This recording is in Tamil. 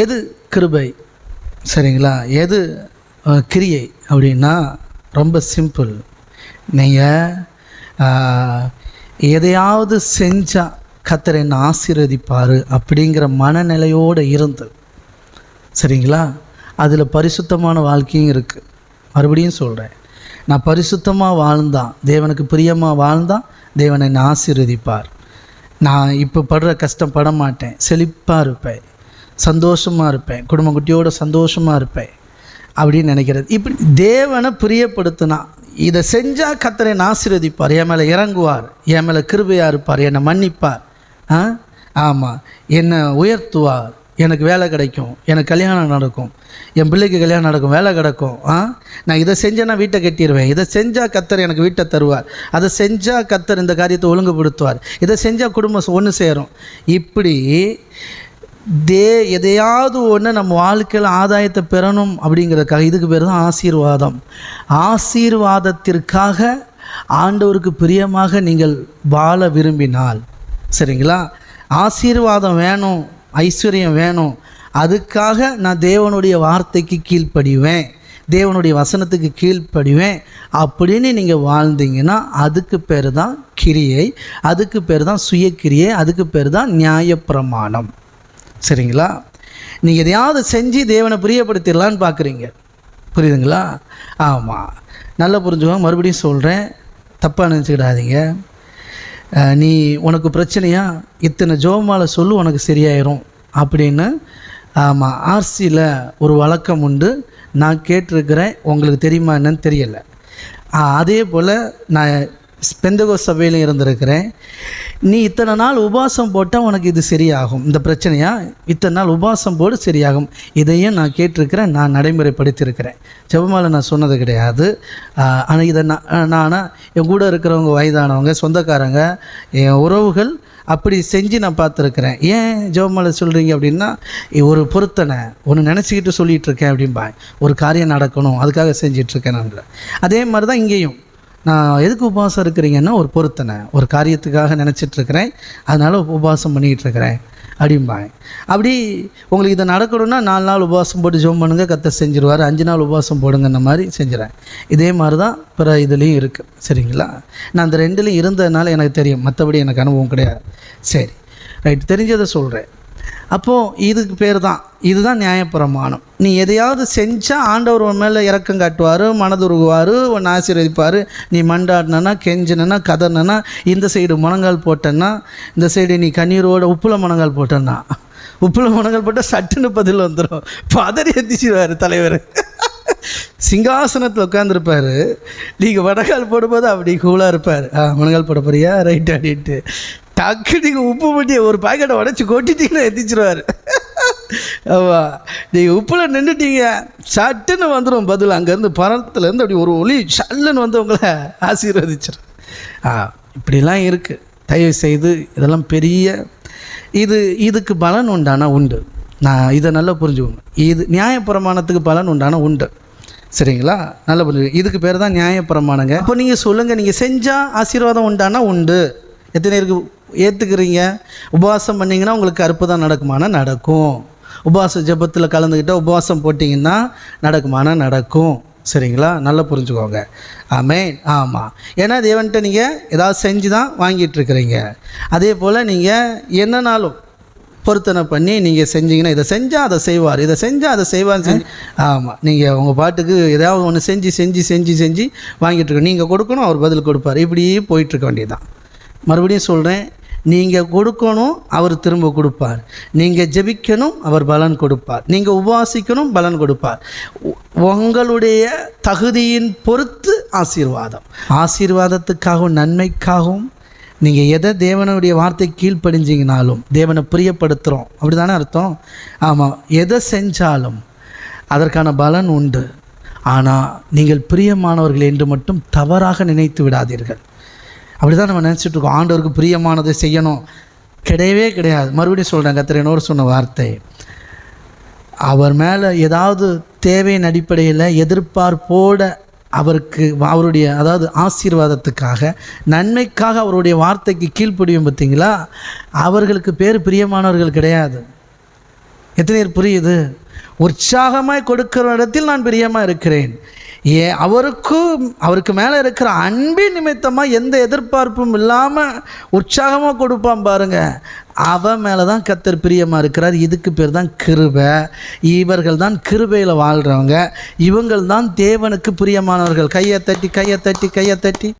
எது கிருபை? சரிங்களா? எது கிரியை அப்படின்னா ரொம்ப சிம்பிள். நீங்கள் எதையாவது செஞ்சால் கத்தர் என்னை ஆசீர்வதிப்பார் அப்படிங்கிற மனநிலையோடு இருந்து. சரிங்களா? அதில் பரிசுத்தமான வாழ்க்கையும் இருக்குது மறுபடியும் சொல்கிறேன் நான் பரிசுத்தமாக வாழ்ந்தான் தேவனுக்கு பிரியமாக வாழ்ந்தான் தேவன் என்னை ஆசீர்வதிப்பார். நான் இப்போ படுற கஷ்டம் பட மாட்டேன் செழிப்பாக இருப்பேன். சந்தோஷமாக இருப்பேன். குடும்ப குட்டியோட சந்தோஷமாக இருப்பேன். அப்படின்னு நினைக்கிறது. இப்படி தேவனை பிரியப்படுத்தினா இதை செஞ்சால் கத்தரை ஆசீர்வதிப்பார். என் மேலே இறங்குவார். என் மேலே கிருபையாக இருப்பார். என்னை மன்னிப்பார். ஆ? ஆமாம் என்னை உயர்த்துவார். எனக்கு வேலை கிடைக்கும். எனக்கு கல்யாணம் நடக்கும். என் பிள்ளைக்கு கல்யாணம் நடக்கும். வேலை கிடைக்கும். ஆ? நான் இதை செஞ்சேன்னா வீட்டை கட்டிடுவேன் இதை செஞ்சால் கத்தர் எனக்கு வீட்டை தருவார். அதை செஞ்சால் கத்தர் இந்த காரியத்தை ஒழுங்குபடுத்துவார். இதை செஞ்சால் குடும்பம் ஒன்று சேரும். இப்படி தே எதையாவது ஒன்று நம்ம வாழ்க்கையில் ஆதாயத்தை பெறணும் அப்படிங்கிறதுக்காக இதுக்கு பேர் தான் ஆசீர்வாதம். ஆசீர்வாதத்திற்காக ஆண்டவருக்கு பிரியமாக நீங்கள் வாழ விரும்பினால். சரிங்களா? ஆசீர்வாதம் வேணும் ஐஸ்வர்யம் வேணும். அதுக்காக நான் தேவனுடைய வார்த்தைக்கு கீழ்ப்படிவேன் தேவனுடைய வசனத்துக்கு கீழ்ப்படிவேன் அப்படின்னு நீங்கள் வாழ்ந்தீங்கன்னா அதுக்கு பேர் தான் கிரியை அதுக்கு பேர் தான் சுயக்கிரியை அதுக்கு பேர் தான் நியாயப்பிரமாணம். சரிங்களா? நீங்கள் எதையாவது செஞ்சு தேவனை பிரியப்படுத்திடலான்னு பார்க்குறீங்க புரியுதுங்களா? ஆமாம் நல்லா புரிஞ்சுக்கோங்க. மறுபடியும் சொல்கிறேன் தப்பாக நினச்சிக்கிடாதீங்க. நீ உனக்கு பிரச்சனையா? இத்தனை ஜோமாலை சொல்லு உனக்கு சரியாயிரும். அப்படின்னு ஆமாம் ஆர்சியில் ஒரு வழக்கம் உண்டு. நான் கேட்டிருக்கிறேன். உங்களுக்கு தெரியுமா என்னன்னு தெரியலை. அதே போல் நான் பெந்தகோ சபையிலும் இருந்திருக்கிறேன். நீ இத்தனை நாள் உபாசம் போட்டால் உனக்கு இது சரியாகும். இந்த பிரச்சனையா? இத்தனை நாள் உபாசம் போடு சரியாகும். இதையும் நான் கேட்டிருக்கிறேன் நான் நடைமுறைப்படுத்தியிருக்கிறேன். ஜெபமாலை நான் சொன்னது கிடையாது. ஆனால் இதை நான் நான் என் கூட இருக்கிறவங்க வயதானவங்க சொந்தக்காரங்க என் உறவுகள் அப்படி செஞ்சு நான் பார்த்துருக்குறேன். ஏன் ஜெபமாலை சொல்கிறீங்க அப்படின்னா ஒரு பொருத்தனை ஒன்று நினச்சிக்கிட்டு சொல்லிகிட்டு இருக்கேன் அப்படிம்பாங்க. ஒரு காரியம் நடக்கணும் அதுக்காக செஞ்சிட்ருக்கேன் நான். அதே மாதிரி தான் இங்கேயும். நான் எதுக்கு உபவாசம் இருக்கிறீங்கன்னா ஒரு பொருத்தனை ஒரு காரியத்துக்காக நினச்சிட்ருக்கிறேன். அதனால் உபவாசம் பண்ணிகிட்ருக்கிறேன் அப்படிம்பாங்க. அப்படி உங்களுக்கு இதை நடக்கணும்னா நாலு நாள் உபவாசம் போட்டு ஜோம் பண்ணுங்க கத்த செஞ்சிருவார். அஞ்சு நாள் உபவாசம் போடுங்கன்ற மாதிரி செஞ்சுறேன் இதே மாதிரி தான் பிற இதுலேயும் இருக்குது சரிங்களா? நான் அந்த ரெண்டுலேயும் இருந்ததுனால எனக்கு தெரியும். மற்றபடி எனக்கு அனுபவம் கிடையாது. சரி. ரைட். தெரிஞ்சதை சொல்கிறேன் அப்போது இதுக்கு பேர் தான் இதுதான் நியாயப்பிரமாணம். நீ எதையாவது செஞ்சால் ஆண்டவர் உன் மேலே இறக்கம் காட்டுவார் மனதுருகுவார் உன் ஆசீர்வதிப்பார். நீ மண்டாடினா கெஞ்சினா கதர்னா இந்த சைடு முழங்கால் போட்டேன்னா இந்த சைடு நீ கண்ணீரோட உப்புல முழங்கால் போட்டேன்னா உப்புல முழங்கால் போட்டால் சட்டுன்னு பதில் வந்துடும் பதறி எத்திச்சிருவார் தலைவர். சிங்காசனத்தில் உட்காந்துருப்பார் நீங்கள் வடகால் போடும்போது அப்படி கூலாக இருப்பார். ஆ முழங்கால் போட போறியா? ரைட் அப்படின்ட்டு டக்கு நீங்கள் உப்பு மட்டி ஒரு பாக்கெட்டை உடச்சி கொட்டிட்டீங்கன்னா எத்திச்சிருவார் ஆமாம் நீங்கள் உப்பில் நின்றுட்டீங்க சட்டுன்னு வந்துடும் பதில். அங்கேருந்து பரத்துலேருந்து அப்படி ஒரு ஒளி சல்லுன்னு வந்து உங்களை ஆசீர்வதிச்சிடும் ஆ இப்படிலாம் இருக்குது தயவு செய்து இதெல்லாம் பெரிய இது இதுக்கு பலன் உண்டானா உண்டு. நான் இதை நல்லா புரிஞ்சுக்கோங்க. இது நியாயப்பிரமாணத்துக்கு பலன் உண்டானா உண்டு. சரிங்களா? நல்லா புரிஞ்சு. இதுக்கு பேர் தான் நியாயப்பிரமாணங்க. அப்போ நீங்கள் சொல்லுங்கள் நீங்கள் செஞ்சால் ஆசீர்வாதம் உண்டானா உண்டு. எத்தனை பேருக்கு ஏற்றுக்கிறீங்க உபவாசம் பண்ணிங்கன்னா உங்களுக்கு அற்புதம் நடக்குமானா நடக்கும். உபவாச ஜெபத்தில் கலந்துக்கிட்டால் உபவாசம் போட்டிங்கன்னா நடக்குமானா நடக்கும். சரிங்களா? நல்லா புரிஞ்சுக்கோங்க. ஆமென். ஆமாம் ஏன்னா தேவன்கிட்ட நீங்கள் ஏதாவது செஞ்சு தான் வாங்கிட்டுருக்குறீங்க. அதே போல் நீங்கள் என்னனாலும் பொருத்தனை பண்ணி நீங்கள் செஞ்சீங்கன்னா இதை செஞ்சால் அதை செய்வார். இதை செஞ்சால் அதை செய்வார் செஞ்சு ஆமாம் நீங்கள் உங்கள் பாட்டுக்கு ஏதாவது ஒன்று செஞ்சு செஞ்சு செஞ்சு செஞ்சு வாங்கிட்டு நீங்கள் கொடுக்கணும் அவர் பதில் கொடுப்பார். இப்படியே போயிட்டுருக்க வேண்டியதுதான். மறுபடியும் சொல்கிறேன் நீங்கள் கொடுக்கணும் அவர் திரும்ப கொடுப்பார். நீங்கள் ஜெபிக்கணும் அவர் பலன் கொடுப்பார். நீங்கள் உபவாசிக்கணும் பலன் கொடுப்பார். உங்களுடைய தகுதியின் பொறுத்து ஆசீர்வாதம். ஆசீர்வாதத்துக்காகவும் நன்மைக்காகவும் நீங்கள் எதை தேவனுடைய வார்த்தை கீழ்ப்படிஞ்சிங்கனாலும் தேவனை பிரியப்படுத்துகிறோம் அப்படி தானே அர்த்தம்? ஆமாம் எதை செஞ்சாலும் அதற்கான பலன் உண்டு. ஆனால் நீங்கள் பிரியமானவர்கள் என்று மட்டும் தவறாக நினைத்து விடாதீர்கள். அப்படி தான் நம்ம நினச்சிட்ருக்கோம். ஆண்டவருக்கு பிரியமானதை செய்யணும். கிடையவே கிடையாது. மறுபடியும் சொல்கிறேன் கத்திரனோடு சொன்ன வார்த்தை. அவர் மேலே ஏதாவது தேவையின் அடிப்படையில் எதிர்பார்ப்போட அவருக்கு அவருடைய அதாவது ஆசீர்வாதத்துக்காக நன்மைக்காக அவருடைய வார்த்தைக்கு கீழ்ப்படியும் பார்த்தீங்களா? அவர்களுக்கு பேர் பிரியமானவர்கள் கிடையாது. எத்தனை பேர் புரியுது? உற்சாகமாய் கொடுக்கிற இடத்தில் நான் பிரியமாக இருக்கிறேன். ஏ அவருக்கும் அவருக்கு மேலே இருக்கிற அன்பின் நிமித்தமாக எந்த எதிர்பார்ப்பும் இல்லாமல் உற்சாகமாக கொடுப்பான் பாருங்கள் அவன் மேலே தான் கத்தர் பிரியமாக இருக்கிறார். இதுக்கு பேர் தான் கிருபை. இவர்கள் தான் கிருபையில் வாழ்கிறவங்க இவங்கள் தான் தேவனுக்கு பிரியமானவர்கள். கையை தட்டி கையை தட்டி கையை தட்டி.